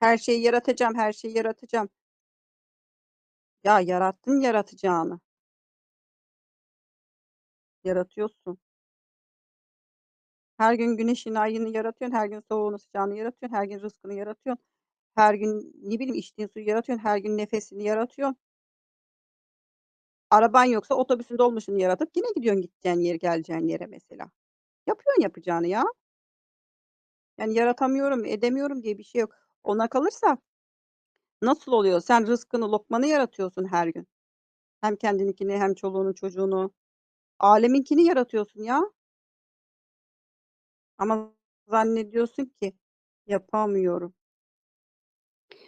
Her şeyi yaratacağım, her şeyi yaratacağım. Ya yarattın yaratacağını. Yaratıyorsun. Her gün güneşini, ayını yaratıyorsun, her gün soğuğunu, sıcağını yaratıyorsun, her gün rızkını yaratıyorsun. Her gün, ne bileyim, içtiğin suyu yaratıyorsun, her gün nefesini yaratıyorsun. Araban yoksa otobüsün, dolmuşunu yaratıp yine gidiyorsun gideceğin yere, geleceğin yere mesela. Yapıyorsun yapacağını ya. Yani yaratamıyorum, edemiyorum diye bir şey yok. Ona kalırsa nasıl oluyor? Sen rızkını, lokmanı yaratıyorsun her gün. Hem kendininkini hem çoluğunu, çocuğunu. Aleminkini yaratıyorsun ya. Ama zannediyorsun ki yapamıyorum.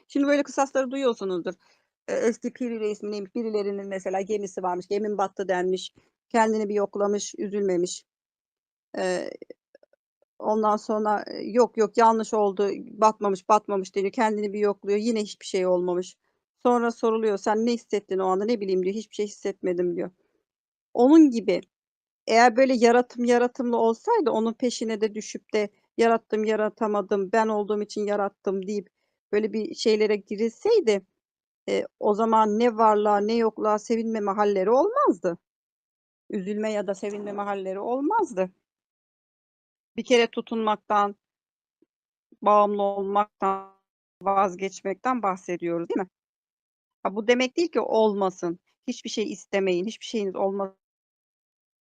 Şimdi böyle kısasları duyuyorsunuzdur. Eee, eski Piri Reis mi neymiş, birilerinin mesela gemisi varmış, gemim battı denmiş, kendini bir yoklamış, üzülmemiş. Eee, ondan sonra, eee, yok yok yanlış oldu, batmamış, batmamış deniyor, kendini bir yokluyor, yine hiçbir şey olmamış. Sonra soruluyor, "Sen ne hissettin o anda?" "Ne bileyim." diyor, "Hiçbir şey hissetmedim." diyor. Onun gibi eğer böyle yaratım yaratımlı olsaydı onun peşine de düşüp de yarattım, yaratamadım, ben olduğum için yarattım deyip böyle bir şeylere girilseydi, eee, o zaman ne varlığa ne yokluğa sevinmeme hâlleri olmazdı. Üzülme ya da sevinmeme hâlleri olmazdı. Bir kere tutunmaktan bağımlı olmaktan, vazgeçmekten bahsediyoruz, değil mi? Ha, bu demek değil ki olmasın, hiçbir şey istemeyin, hiçbir şeyiniz olma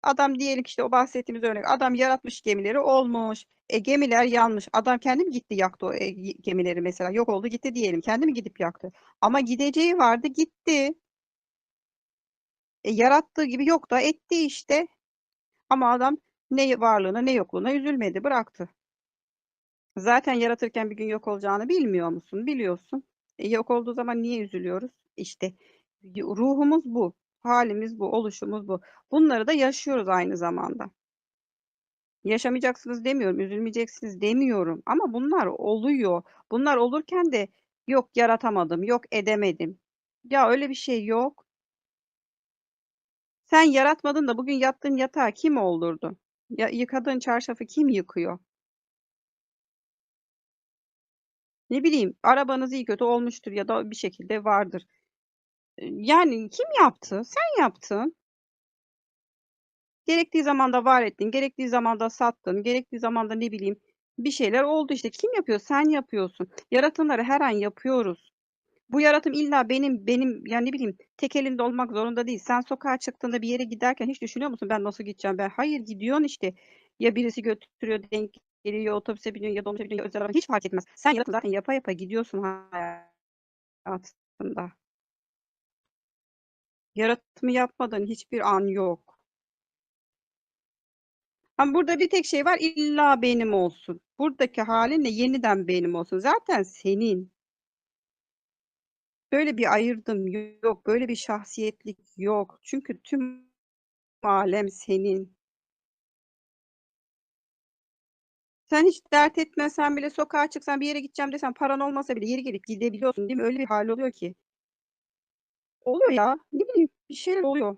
Adam diyelim işte o bahsettiğimiz örnek, adam yaratmış gemileri, olmuş. E, gemiler yanmış. Adam kendi mi gitti yaktı o, gi gemileri mesela? Yok oldu gitti diyelim. Kendi mi gidip yaktı? Ama gideceği vardı, gitti. E, yarattığı gibi yok da etti işte. Ama adam ne varlığına ne yokluğuna üzülmedi, bıraktı. Zaten yaratırken bir gün yok olacağını bilmiyor musun? Biliyorsun. E, yok olduğu zaman niye üzülüyoruz? İşte ruhumuz bu, hâlimiz bu, oluşumuz bu. Bunları da yaşıyoruz aynı zamanda. Yaşamayacaksınız demiyorum, üzülmeyeceksiniz demiyorum ama bunlar oluyor. Bunlar olurken de yok yaratamadım, yok edemedim. Ya öyle bir şey yok. Sen yaratmadın da bugün yattığın yatağı kim oldurdu? Ya yıkadığın çarşafı kim yıkıyor? Ne bileyim, arabanız iyi kötü olmuştur ya da bir şekilde vardır. Yani kim yaptı? Sen yaptın. Gerektiği zamanda var ettin, gerektiği zamanda sattın, gerektiği zamanda ne bileyim bir şeyler oldu işte. Kim yapıyor? Sen yapıyorsun. Yaratımları her an yapıyoruz. Bu yaratım illa benim benim ya ne bileyim tek elimde olmak zorunda değil. Sen sokağa çıktığında bir yere giderken hiç düşünüyor musun ben nasıl gideceğim ben? Hayır gidiyorsun işte. Ya birisi götürüyor, denk geliyor, otobüse biniyorsun ya dolmuşa biniyorsun ya özel araba hiç fark etmez. Sen yaratım zaten yapa yapa gidiyorsun hayatında. Yaratımı yapmadığın hiçbir an yok. Ama burada bir tek şey var, illa benim olsun. Buradaki hâlinle yeniden benim olsun. Zaten senin. Böyle bir ayırdım yok, böyle bir şahsiyetlik yok. Çünkü tüm alem senin. Sen hiç dert etmesen bile sokağa çıksan, bir yere gideceğim desen, paran olmasa bile yeri gelip gidebiliyorsun, değil mi? Öyle bir hâl oluyor ki. Oluyor ya, ne bileyim, bir şeyler oluyor.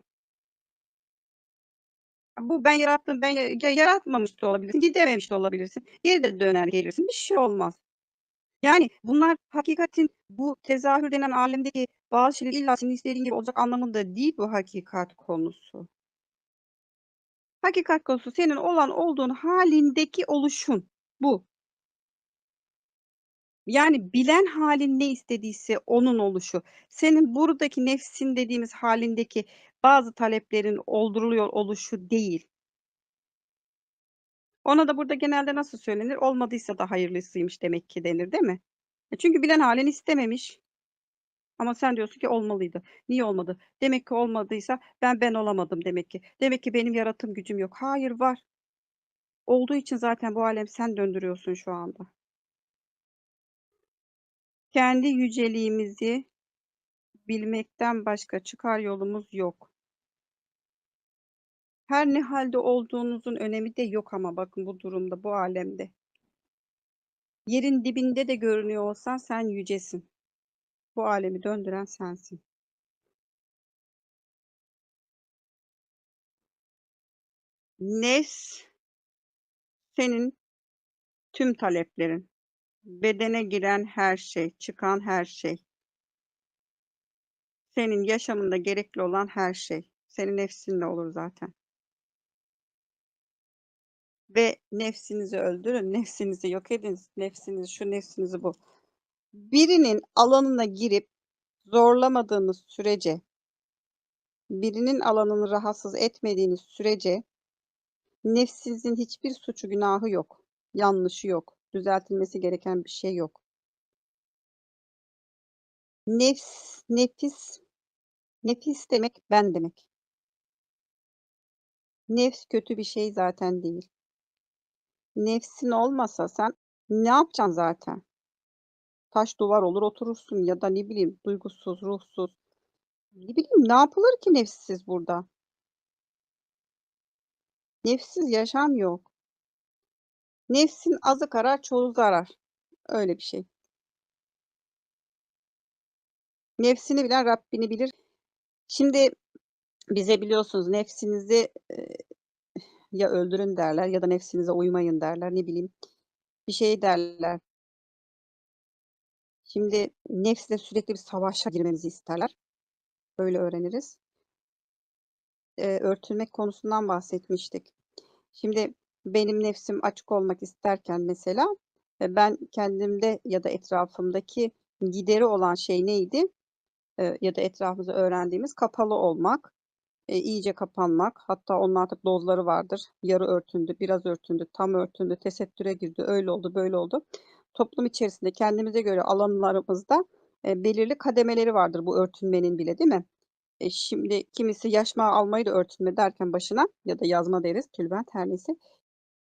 Bu ben yarattım, ben ya yaratmamış da olabilirsin, gidememiş de olabilirsin. Geri de döner gelirsin, bir şey olmaz. Yani bunlar hakikatin bu tezahür denen âlemdeki bazı şeyler illa senin istediğin gibi olacak anlamında değil bu hakikat konusu. Hakikat konusu senin olan olduğun hâlindeki oluşun, bu. Yani bilen hâlin ne istediyse onun oluşu. Senin buradaki nefsin dediğimiz hâlindeki bazı taleplerin olduruluyor oluşu değil. Ona da burada genelde nasıl söylenir? Olmadıysa da hayırlısıymış demek ki denir, değil mi? E, çünkü bilen hâlin istememiş. Ama sen diyorsun ki olmalıydı. Niye olmadı? Demek ki olmadıysa ben ben olamadım demek ki. Demek ki benim yaratım gücüm yok. Hayır var. Olduğu için zaten bu âlem sen döndürüyorsun şu anda. Kendi yüceliğimizi bilmekten başka çıkar yolumuz yok. Her ne hâlde olduğunuzun önemi de yok ama bakın bu durumda, bu âlemde. Yerin dibinde de görünüyor olsan sen yücesin. Bu âlemi döndüren sensin. Nefs senin tüm taleplerin. Bedene giren her şey, çıkan her şey. Senin yaşamında gerekli olan her şey. Senin nefsinle olur zaten. Ve nefsinizi öldürün, nefsinizi yok edin, nefsinizi şu, nefsinizi bu. Birinin alanına girip zorlamadığınız sürece, birinin alanını rahatsız etmediğiniz sürece nefsinizin hiçbir suçu, günahı yok, yanlışı yok, düzeltilmesi gereken bir şey yok. Nefs, nefis, nefis demek ben demek. Nefs kötü bir şey zaten değil. Nefsin olmasa sen ne yapacaksın zaten? Taş duvar olur oturursun ya da ne bileyim duygusuz, ruhsuz. Ne bileyim ne yapılır ki nefssiz burada? Nefssiz yaşam yok. Nefsin azı karar, çoğu zarar. Öyle bir şey. Nefsini bilen Rabbini bilir. Şimdi bize biliyorsunuz nefsinizi ya öldürün derler ya da nefsinize uymayın derler. Ne bileyim bir şey derler. Şimdi nefsle sürekli bir savaşa girmemizi isterler. Böyle öğreniriz. Eee, örtülmek konusundan bahsetmiştik. Şimdi benim nefsim açık olmak isterken mesela e, ben kendimde ya da etrafımdaki gideri olan şey neydi? Eee, ya da etrafımızda öğrendiğimiz kapalı olmak, eee, iyice kapanmak. Hatta onun artık dozları vardır. Yarı örtündü, biraz örtündü, tam örtündü, tesettüre girdi, öyle oldu, böyle oldu. Toplum içerisinde kendimize göre alanlarımızda e, belirli kademeleri vardır bu örtünmenin bile, değil mi? E, şimdi kimisi yaşma almayı da örtünme derken başına ya da yazma deriz, tülbent her neyse.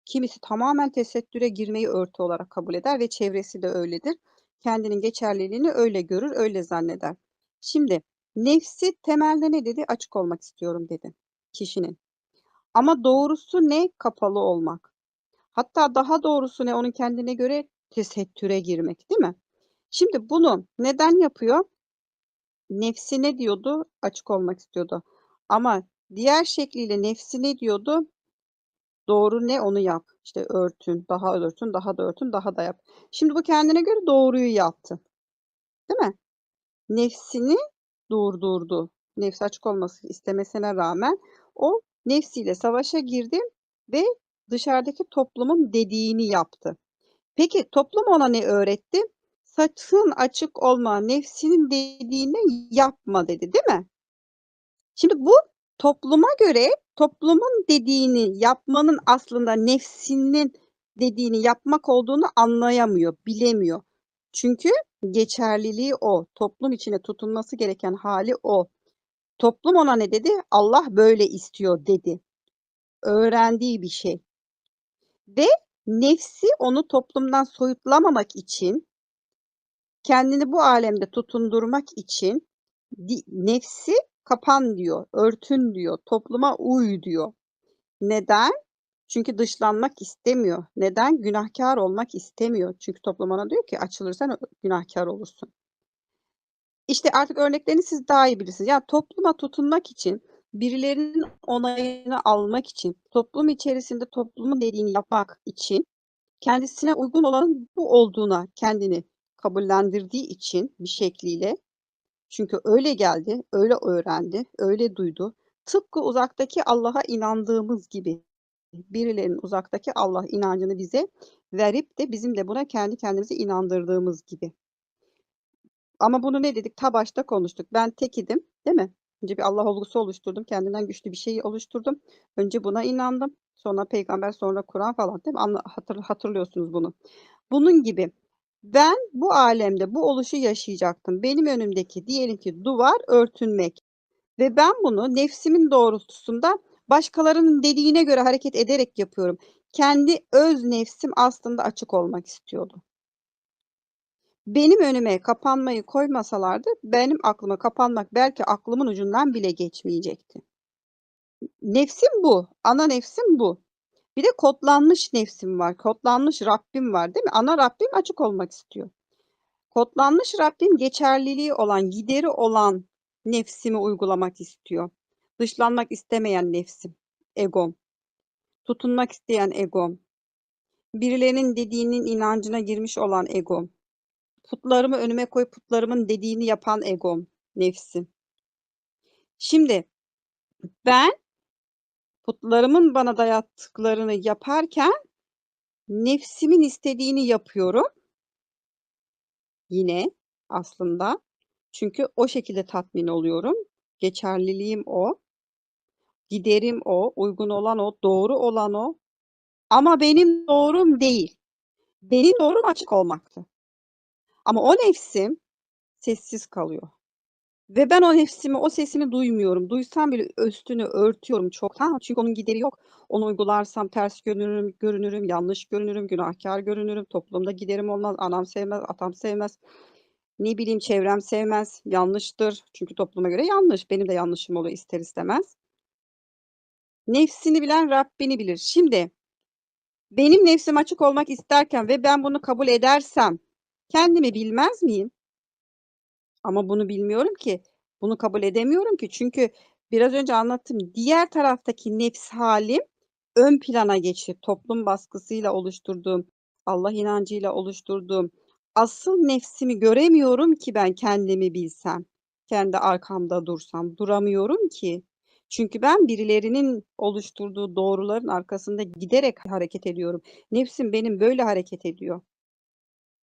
Kimisi tamamen tesettüre girmeyi örtü olarak kabul eder ve çevresi de öyledir. Kendinin geçerliliğini öyle görür, öyle zanneder. Şimdi nefsi temelde ne dedi? Açık olmak istiyorum dedi kişinin. Ama doğrusu ne? Kapalı olmak. Hatta daha doğrusu ne? Onun kendine göre tesettüre girmek, değil mi? Şimdi bunu neden yapıyor? Nefsi ne diyordu? Açık olmak istiyordu. Ama diğer şekliyle nefsi ne diyordu? Doğru ne? Onu yap. İşte örtün, daha örtün, daha da örtün, daha da yap. Şimdi bu kendine göre doğruyu yaptı. Değil mi? Nefsini durdurdu. Nefsi açık olması istemesine rağmen o nefsiyle savaşa girdi ve dışarıdaki toplumun dediğini yaptı. Peki toplum ona ne öğretti? Sakın açık olma, nefsinin dediğini yapma dedi, değil mi? Şimdi bu topluma göre toplumun dediğini yapmanın aslında nefsinin dediğini yapmak olduğunu anlayamıyor, bilemiyor. Çünkü geçerliliği o. Toplum içine tutunması gereken hali o. Toplum ona ne dedi? Allah böyle istiyor dedi. Öğrendiği bir şey. Ve nefsi onu toplumdan soyutlamamak için kendini bu alemde tutundurmak için nefsi kapan diyor, örtün diyor, topluma uy diyor. Neden? Çünkü dışlanmak istemiyor. Neden? Günahkar olmak istemiyor. Çünkü toplum ona diyor ki açılırsan günahkar olursun. İşte artık örneklerini siz daha iyi bilirsiniz. Yani topluma tutunmak için, birilerinin onayını almak için, toplum içerisinde toplumun dediğini yapmak için kendisine uygun olanın bu olduğuna kendini kabullendirdiği için bir şekliyle çünkü öyle geldi, öyle öğrendi, öyle duydu. Tıpkı uzaktaki Allah'a inandığımız gibi birilerinin uzaktaki Allah inancını bize verip de bizim de buna kendi kendimize inandırdığımız gibi. Ama bunu ne dedik? Ta başta konuştuk. Ben tek idim, değil mi? Önce bir Allah olgusu oluşturdum. Kendimden güçlü bir şey oluşturdum. Önce buna inandım. Sonra peygamber, sonra Kur'an falan değil mi? Anla, hatır, hatırlıyorsunuz bunu. Bunun gibi ben bu alemde bu oluşu yaşayacaktım. Benim önümdeki diyelim ki duvar örtünmek. Ve ben bunu nefsimin doğrultusunda başkalarının dediğine göre hareket ederek yapıyorum. Kendi öz nefsim aslında açık olmak istiyordu. Benim önüme kapanmayı koymasalardı benim aklıma kapanmak belki aklımın ucundan bile geçmeyecekti. Nefsim bu. Ana nefsim bu. Bir de kodlanmış nefsim var. Kodlanmış Rabbim var değil mi? Ana Rabbim açık olmak istiyor. Kodlanmış Rabbim geçerliliği olan, gideri olan nefsimi uygulamak istiyor. Dışlanmak istemeyen nefsim, egom. Tutunmak isteyen egom. Birilerinin dediğinin inancına girmiş olan egom. Putlarımı önüme koyup putlarımın dediğini yapan egom, nefsim. Şimdi ben putlarımın bana dayattıklarını yaparken nefsimin istediğini yapıyorum. Yine aslında. Çünkü o şekilde tatmin oluyorum. Geçerliliğim o. Giderim o, uygun olan o, doğru olan o. Ama benim doğrum değil. Benim doğrum açık olmaktı. Ama o nefsim sessiz kalıyor. Ve ben o nefsimi, o sesini duymuyorum. Duysam bile üstünü örtüyorum çoktan. Çünkü onun gideri yok. Onu uygularsam ters görünürüm, görünürüm, yanlış görünürüm, günahkar görünürüm. Toplumda giderim olmaz, anam sevmez, atam sevmez. Ne bileyim çevrem sevmez, yanlıştır. Çünkü topluma göre yanlış. Benim de yanlışım oluyor ister istemez. Nefsini bilen Rabbini bilir. Şimdi benim nefsim açık olmak isterken ve ben bunu kabul edersem kendimi bilmez miyim? Ama bunu bilmiyorum ki. Bunu kabul edemiyorum ki. Çünkü biraz önce anlattım. Diğer taraftaki nefs halim ön plana geçti. Toplum baskısıyla oluşturduğum, Allah inancıyla oluşturduğum asıl nefsimi göremiyorum ki ben kendimi bilsem. Kendi arkamda dursam. Duramıyorum ki. Çünkü ben birilerinin oluşturduğu doğruların arkasında giderek hareket ediyorum. Nefsim benim böyle hareket ediyor.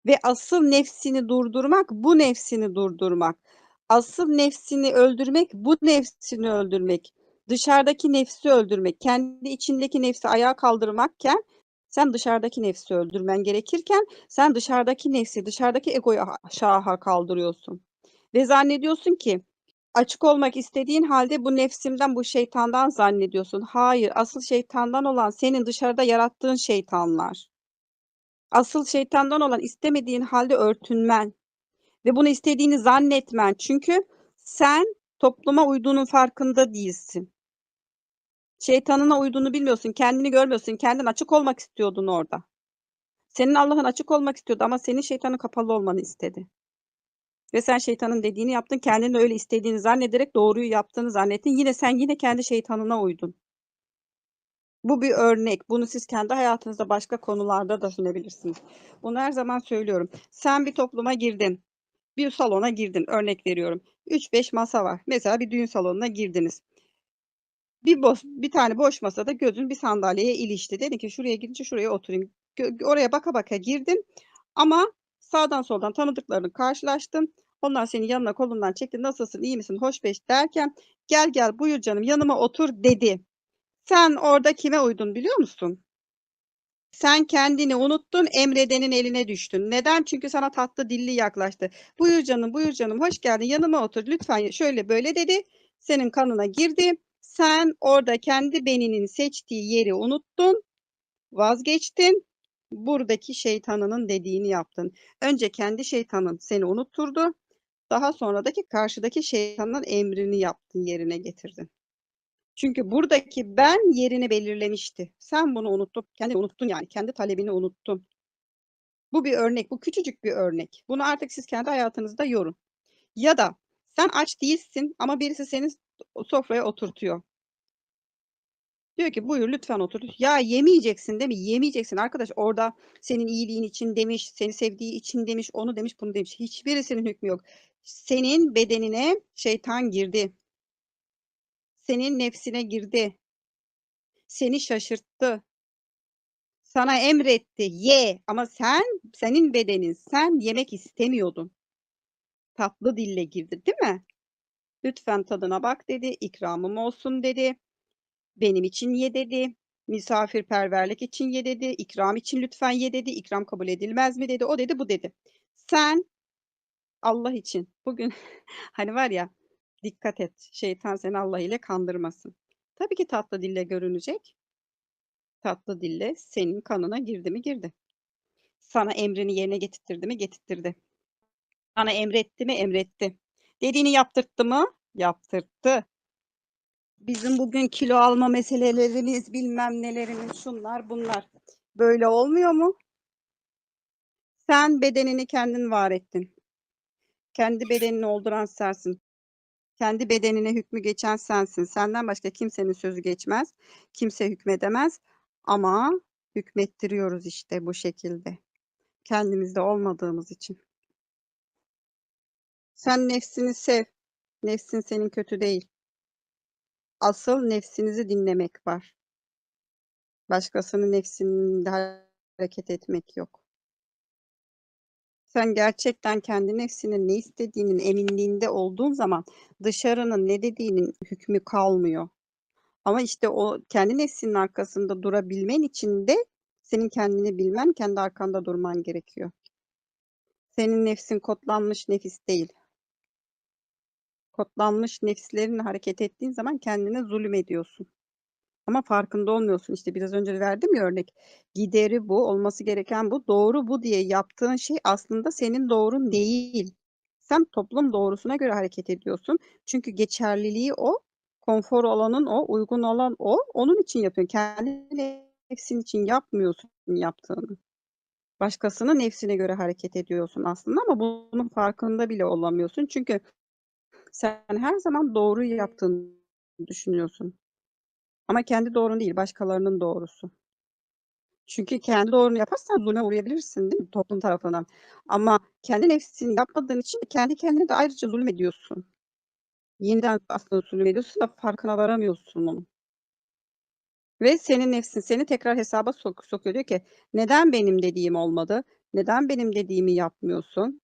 Ve asıl nefsini durdurmak, bu nefsini durdurmak. Asıl nefsini öldürmek, bu nefsini öldürmek. Dışarıdaki nefsi öldürmek. Kendi içindeki nefsi ayağa kaldırmakken sen dışarıdaki nefsi öldürmen gerekirken sen dışarıdaki nefsi, dışarıdaki egoyu aşağı kaldırıyorsun. Ve zannediyorsun ki açık olmak istediğin halde bu nefsimden, bu şeytandan zannediyorsun. Hayır, asıl şeytandan olan senin dışarıda yarattığın şeytanlar. Asıl şeytandan olan istemediğin halde örtünmen ve bunu istediğini zannetmen. Çünkü sen topluma uyduğunun farkında değilsin. Şeytanına uyduğunu bilmiyorsun, kendini görmüyorsun, kendin açık olmak istiyordun orada. Senin Allah'ın açık olmak istiyordu ama senin şeytanın kapalı olmanı istedi. Ve sen şeytanın dediğini yaptın, kendini öyle istediğini zannederek doğruyu yaptığını zannettin. Yine sen yine kendi şeytanına uydun. Bu bir örnek. Bunu siz kendi hayatınızda başka konularda da düşünebilirsiniz. Bunu her zaman söylüyorum. Sen bir topluma girdin. Bir salona girdin. Örnek veriyorum. 3-5 masa var. Mesela bir düğün salonuna girdiniz. Bir boş, bir tane boş masada gözün bir sandalyeye ilişti. Dedin ki şuraya gidince şuraya oturayım. Oraya baka baka girdin. Ama sağdan soldan tanıdıklarını karşılaştın. Onlar senin yanına kolundan çekti. Nasılsın, iyi misin, hoş beş derken gel gel buyur canım yanıma otur dedi. Sen orada kime uydun biliyor musun? Sen kendini unuttun, emredenin eline düştün. Neden? Çünkü sana tatlı dilli yaklaştı. Buyur canım, buyur canım, hoş geldin, yanıma otur, lütfen şöyle böyle dedi. Senin kanına girdi. Sen orada kendi beninin seçtiği yeri unuttun, vazgeçtin. Buradaki şeytanının dediğini yaptın. Önce kendi şeytanın seni unutturdu. Daha sonradaki karşıdaki şeytanın emrini yaptın, yerine getirdin. Çünkü buradaki ben yerini belirlemişti. Sen bunu unuttun, kendi unuttun yani, kendi talebini unuttun. Bu bir örnek, bu küçücük bir örnek. Bunu artık siz kendi hayatınızda yorun. Ya da sen aç değilsin ama birisi seni sofraya oturtuyor. Diyor ki buyur lütfen otur. Ya yemeyeceksin değil mi? Yemeyeceksin arkadaş. Orada senin iyiliğin için demiş, seni sevdiği için demiş, onu demiş, bunu demiş. Hiçbirisinin hükmü yok. Senin bedenine şeytan girdi. Senin nefsine girdi. Seni şaşırttı. Sana emretti, ye. Ama sen, senin bedenin, sen yemek istemiyordun. Tatlı dille girdi, değil mi? Lütfen tadına bak dedi, ikramım olsun dedi. Benim için ye dedi. Misafirperverlik için ye dedi. İkram için lütfen ye dedi. İkram kabul edilmez mi dedi. O dedi, bu dedi. Sen Allah için bugün hani var ya dikkat et. Şeytan seni Allah ile kandırmasın. Tabii ki tatlı dille görünecek. Tatlı dille senin kanına girdi mi girdi. Sana emrini yerine getirtirdi mi getirtirdi. Sana emretti mi emretti. Dediğini yaptırttı mı? Yaptırttı. Bizim bugün kilo alma meselelerimiz bilmem nelerimiz şunlar bunlar. Böyle olmuyor mu? Sen bedenini kendin var ettin. Kendi bedenini olduran sensin. Kendi bedenine hükmü geçen sensin. Senden başka kimsenin sözü geçmez. Kimse hükmedemez. Ama Hükmettiriyoruz işte bu şekilde. Kendimizde olmadığımız için. Sen nefsini sev. Nefsin senin kötü değil. Asıl nefsinizi dinlemek var. Başkasının nefsinde hareket etmek yok. Sen gerçekten kendi nefsinin ne istediğinin eminliğinde olduğun zaman dışarının ne dediğinin hükmü kalmıyor. Ama işte o kendi nefsinin arkasında durabilmen için de senin kendini bilmen, kendi arkanda durman gerekiyor. Senin nefsin kodlanmış nefis değil. Kodlanmış nefslerinle hareket ettiğin zaman kendine zulüm ediyorsun. Ama farkında olmuyorsun. İşte biraz önce verdim ya örnek. Gideri bu, olması gereken bu, doğru bu diye yaptığın şey aslında senin doğrun değil. Sen toplum doğrusuna göre hareket ediyorsun. Çünkü geçerliliği o, konfor alanın o, uygun olan o. Onun için yapıyorsun. Kendi nefsin için yapmıyorsun yaptığını. Başkasının nefsine göre hareket ediyorsun aslında ama bunun farkında bile olamıyorsun. Çünkü sen her zaman doğruyu yaptığını düşünüyorsun. Ama kendi doğrun değil, başkalarının doğrusu. Çünkü kendi doğrunu yaparsan zulme uğrayabilirsin değil mi toplum tarafından. Ama kendi nefsini yapmadığın için kendi kendine de ayrıca zulmediyorsun. Yeniden aslında zulmediyorsun da farkına varamıyorsun onun. Ve senin nefsin seni tekrar hesaba sok sokuyor. Diyor ki neden benim dediğim olmadı? Neden benim dediğimi yapmıyorsun?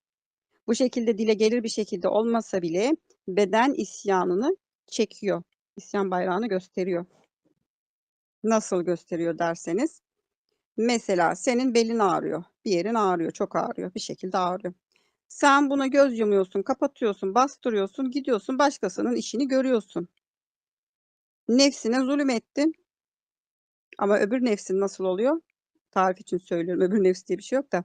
Bu şekilde dile gelir bir şekilde olmasa bile beden isyanını çekiyor. İsyan bayrağını gösteriyor. Nasıl gösteriyor derseniz mesela senin belin ağrıyor. Bir yerin ağrıyor, çok ağrıyor. Bir şekilde ağrıyor. Sen buna göz yumuyorsun, kapatıyorsun, bastırıyorsun, gidiyorsun başkasının işini görüyorsun. Nefsine zulüm ettin. Ama öbür nefsin nasıl oluyor? Tarif için söylüyorum. Öbür nefs diye bir şey yok da.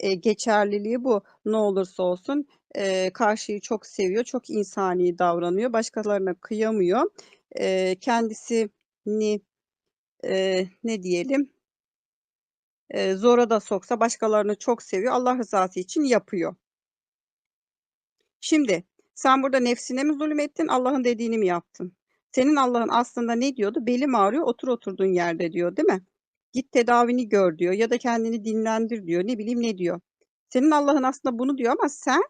E, geçerliliği bu. Ne olursa olsun e, karşıyı çok seviyor, çok insani davranıyor, başkalarına kıyamıyor. E, kendisini e, ne diyelim e, zora da soksa başkalarını çok seviyor. Allah rızası için yapıyor. Şimdi sen burada nefsine mi zulüm ettin, Allah'ın dediğini mi yaptın? Senin Allah'ın aslında ne diyordu? Belim ağrıyor, otur oturduğun yerde diyor, değil mi? Git tedavini gör diyor ya da kendini dinlendir diyor. Ne bileyim ne diyor. Senin Allah'ın aslında bunu diyor ama sen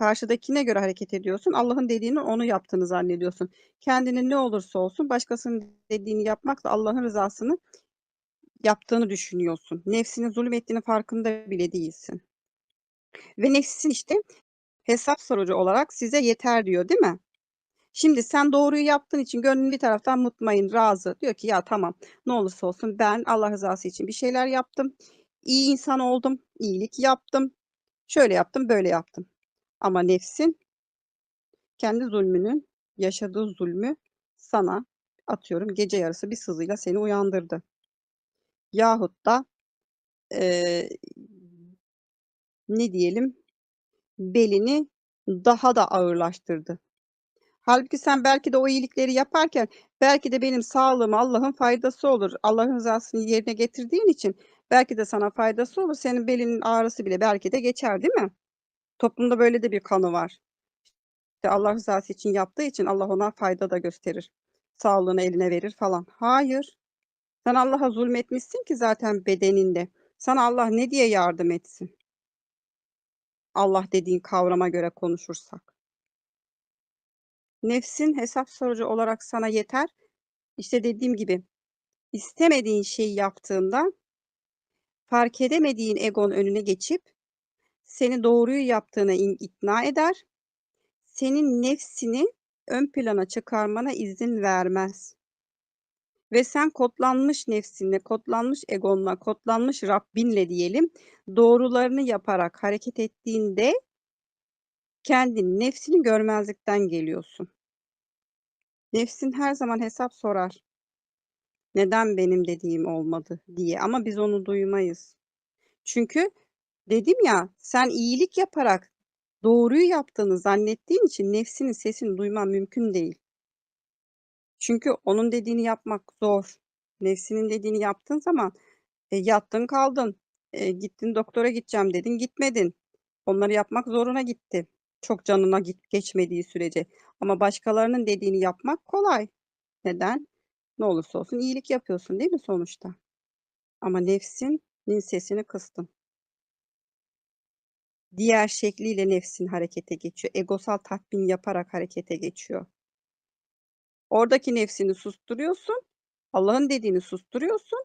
karşıdakine göre hareket ediyorsun. Allah'ın dediğini onu yaptığını zannediyorsun. Kendinin ne olursa olsun başkasının dediğini yapmakla Allah'ın rızasını yaptığını düşünüyorsun. Nefsinin zulüm ettiğini farkında bile değilsin. Ve nefsin işte hesap sorucu olarak size yeter diyor, değil mi? Şimdi sen doğruyu yaptığın için gönlün bir taraftan mutmain, razı. Diyor ki ya tamam ne olursa olsun ben Allah rızası için bir şeyler yaptım. İyi insan oldum, iyilik yaptım. Şöyle yaptım, böyle yaptım. Ama nefsin kendi zulmünün, yaşadığı zulmü sana atıyorum gece yarısı bir sızıyla seni uyandırdı. Yahut da eee, ne diyelim belini daha da ağırlaştırdı. Halbuki sen belki de o iyilikleri yaparken belki de benim sağlığıma Allah'ın faydası olur. Allah'ın rızasını yerine getirdiğin için belki de sana faydası olur. Senin belinin ağrısı bile belki de geçer, değil mi? Toplumda böyle de bir kanı var. İşte Allah rızası için yaptığı için Allah ona fayda da gösterir. Sağlığını eline verir falan. Hayır. Sen Allah'a zulmetmişsin ki zaten bedeninde. Sana Allah ne diye yardım etsin? Allah dediğin kavrama göre konuşursak. Nefsin hesap sorucu olarak sana yeter. İşte dediğim gibi istemediğin şeyi yaptığında fark edemediğin egon önüne geçip seni doğruyu yaptığına ikna eder. Senin nefsini ön plana çıkarmana izin vermez. Ve sen kodlanmış nefsinle, kodlanmış egonla, kodlanmış Rabbinle diyelim doğrularını yaparak hareket ettiğinde kendin nefsini görmezlikten geliyorsun. Nefsin her zaman hesap sorar. Neden benim dediğim olmadı diye ama biz onu duymayız. Çünkü dedim ya sen iyilik yaparak doğruyu yaptığını zannettiğin için nefsinin sesini duyman mümkün değil. Çünkü onun dediğini yapmak zor. Nefsinin dediğini yaptığın zaman e, yattın kaldın. E, gittin doktora gideceğim dedin gitmedin. Onları yapmak zoruna gitti. Çok canına git geçmediği sürece. Ama başkalarının dediğini yapmak kolay. Neden? Ne olursa olsun iyilik yapıyorsun değil mi sonuçta? Ama nefsinin sesini kıstın. Diğer şekliyle nefsin harekete geçiyor. Egosal tatmin yaparak harekete geçiyor. Oradaki nefsini susturuyorsun. Allah'ın dediğini susturuyorsun.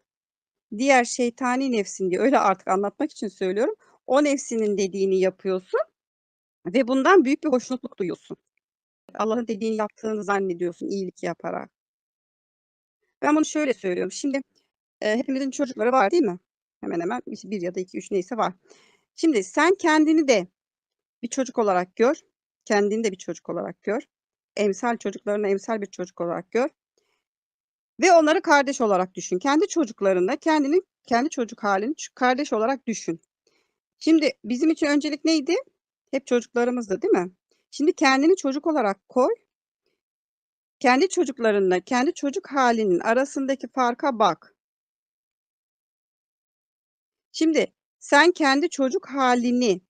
Diğer şeytani nefsin diye öyle artık anlatmak için söylüyorum. O nefsinin dediğini yapıyorsun ve bundan büyük bir hoşnutluk duyuyorsun. Allah'ın dediğini yaptığını zannediyorsun iyilik yaparak. Ben bunu şöyle söylüyorum. Şimdi, eee, hepimizin çocukları var, değil mi? Hemen hemen 1 ya da 2-3 neyse var. Şimdi sen kendini de bir çocuk olarak gör. Kendini de bir çocuk olarak gör. Emsal çocuklarını emsal bir çocuk olarak gör. Ve onları kardeş olarak düşün. Kendi çocuklarında kendini, kendi çocuk hâlini ç kardeş olarak düşün. Şimdi bizim için öncelik neydi? Hep çocuklarımızdı, değil mi? Şimdi kendini çocuk olarak koy. Kendi çocuklarınla kendi çocuk hâlinin arasındaki farka bak. Şimdi sen kendi çocuk hâlini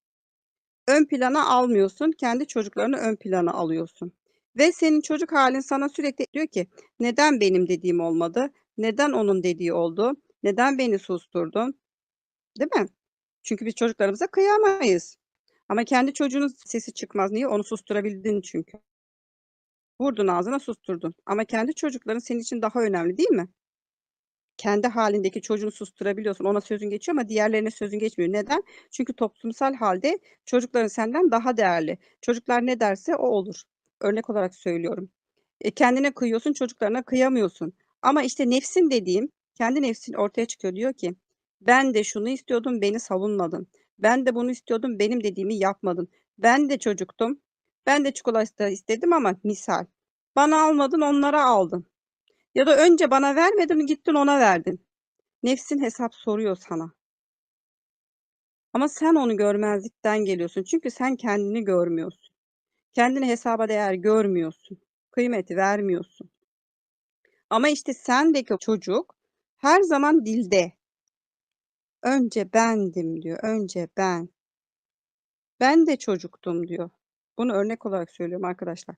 ön plana almıyorsun, kendi çocuklarını ön plana alıyorsun. Ve senin çocuk hâlin sana sürekli diyor ki, "Neden benim dediğim olmadı? Neden onun dediği oldu? Neden beni susturdun?" Değil mi? Çünkü biz çocuklarımıza kıyamayız. Ama kendi çocuğunun sesi çıkmaz. Niye? Onu susturabildin çünkü. Vurdun ağzına, susturdun. Ama kendi çocukların senin için daha önemli, değil mi? Kendi hâlindeki çocuğunu susturabiliyorsun. Ona sözün geçiyor ama diğerlerine sözün geçmiyor. Neden? Çünkü toplumsal hâlde çocukların senden daha değerli. Çocuklar ne derse o olur. Örnek olarak söylüyorum. E, kendine kıyıyorsun, çocuklarına kıyamıyorsun. Ama işte nefsin dediğim, kendi nefsin ortaya çıkıyor. Diyor ki, "Ben de şunu istiyordum, beni savunmadın. Ben de bunu istiyordum, benim dediğimi yapmadın. Ben de çocuktum. Ben de çikolata istedim ama" misal, "Bana almadın, onlara aldın. Ya da önce bana vermedin, gittin ona verdin." Nefsin hesap soruyor sana. Ama sen onu görmezlikten geliyorsun. Çünkü sen kendini görmüyorsun. Kendine hesaba değer görmüyorsun. Kıymeti vermiyorsun. Ama işte sendeki çocuk her zaman dilde. "Önce bendim." diyor. "Önce ben." "Ben de çocuktum." diyor. Bunu örnek olarak söylüyorum arkadaşlar.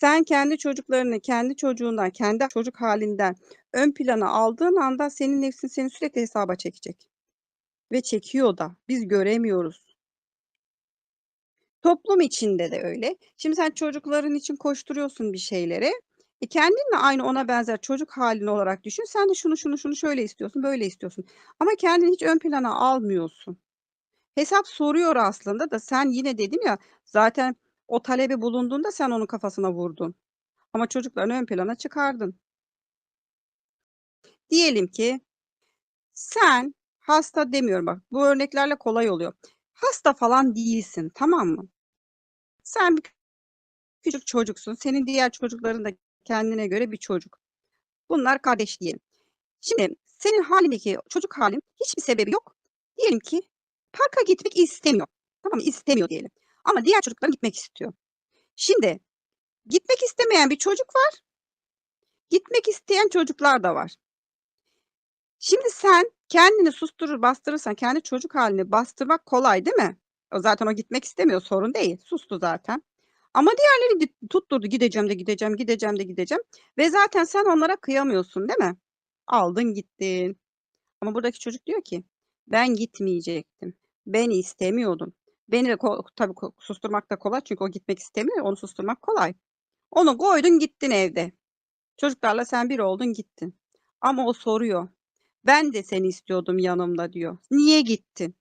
Sen kendi çocuklarını kendi çocuğundan, kendi çocuk hâlinden ön plana aldığın anda senin nefsin seni sürekli hesaba çekecek. Ve çekiyor da. Biz göremiyoruz. Toplum içinde de öyle. Şimdi sen çocukların için koşturuyorsun bir şeyleri. E, kendin de aynı ona benzer çocuk hâlin olarak düşün. Sen de şunu, şunu, şunu şöyle istiyorsun, böyle istiyorsun. Ama kendini hiç ön plana almıyorsun. Hesap soruyor aslında da sen yine dedim ya, zaten o talebi bulunduğunda sen onun kafasına vurdun. Ama çocuklarını ön plana çıkardın. Diyelim ki sen hasta demiyorum bak, bu örneklerle kolay oluyor. Hasta falan değilsin, tamam mı? Sen bir küçük çocuksun. Senin diğer çocukların da kendine göre bir çocuk. Bunlar kardeş diyelim. Şimdi senin hâlindeki çocuk hâlin hiçbir sebebi yok. Diyelim ki parka gitmek istemiyor. Tamam mı? İstemiyor diyelim. Ama diğer çocukların gitmek istiyor. Şimdi gitmek istemeyen bir çocuk var. Gitmek isteyen çocuklar da var. Şimdi sen kendini susturur, bastırırsan kendi çocuk hâlini bastırmak kolay, değil mi? O zaten o gitmek istemiyor, sorun değil. Sustu zaten. Ama diğerleri di tutturdu, "Gideceğim de gideceğim, gideceğim de gideceğim." Ve zaten sen onlara kıyamıyorsun, değil mi? Aldın gittin. Ama buradaki çocuk diyor ki, "Ben gitmeyecektim. Ben istemiyordum." Beni de tabii susturmak da kolay çünkü o gitmek istemiyor onu susturmak kolay. Onu koydun gittin evde. Çocuklarla sen bir oldun gittin. Ama o soruyor, "Ben de seni istiyordum yanımda." diyor. "Niye gittin?"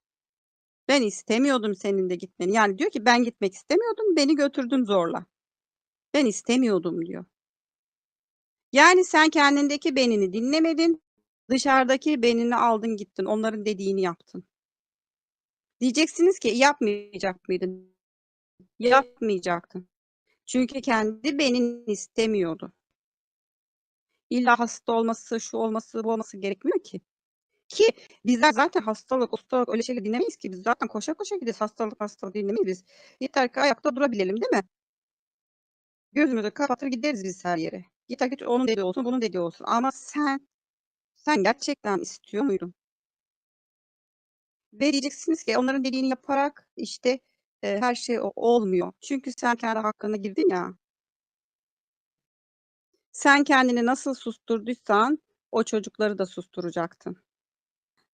"Ben istemiyordum senin de gitmeni." Yani diyor ki, "Ben gitmek istemiyordum, beni götürdün zorla." "Ben istemiyordum." diyor. Yani sen kendindeki benini dinlemedin, dışarıdaki benini aldın gittin, onların dediğini yaptın. Diyeceksiniz ki, "Yapmayacak mıydın?" Yapmayacaktın. Çünkü kendi benin istemiyordu. İlla hasta olması, şu olması, bu olması gerekmiyor ki. Ki bizler zaten hastalık, ustalık öyle şeyleri dinlemeyiz ki. Biz zaten koşa koşa gideriz. Hastalık, hastalık dinlemeyiz biz. Yeter ki ayakta durabilelim, değil mi? Gözümüzü kapatır gideriz biz her yere. Yeter ki onun dediği olsun, bunun dediği olsun. Ama sen, sen gerçekten istiyor muydun? Ve diyeceksiniz ki, onların dediğini yaparak, işte, eee, her şey olmuyor. Çünkü sen kendi hakkına girdin ya. Sen kendini nasıl susturduysan o çocukları da susturacaktın.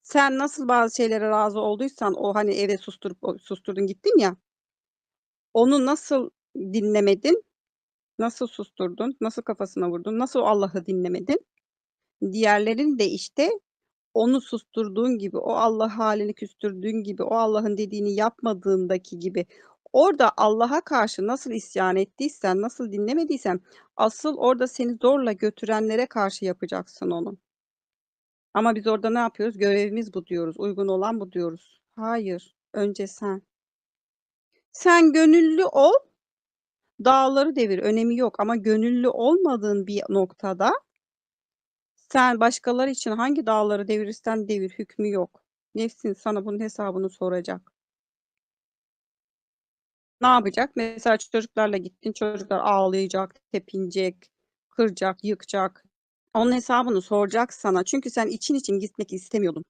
Sen nasıl bazı şeylere razı olduysan, o, hani, eve susturup susturdun gittin ya onu nasıl dinlemedin? Nasıl susturdun? Nasıl kafasına vurdun? Nasıl Allah'ı dinlemedin? Diğerlerini de, işte, onu susturduğun gibi, o Allah hâlini küstürdüğün gibi, o Allah'ın dediğini yapmadığındaki gibi orada Allah'a karşı nasıl isyan ettiysen, nasıl dinlemediysen asıl orada seni zorla götürenlere karşı yapacaksın onu. Ama biz orada ne yapıyoruz? Görevimiz bu diyoruz, uygun olan bu diyoruz. Hayır, önce sen. Sen gönüllü ol, dağları devir, önemi yok ama gönüllü olmadığın bir noktada sen başkaları için hangi dağları devirirsen devir, hükmü yok. Nefsin sana bunun hesabını soracak. Ne yapacak? Mesela çocuklarla gittin, çocuklar ağlayacak, tepinecek, kıracak, yıkacak. Onun hesabını soracak sana. Çünkü sen için için gitmek istemiyordun.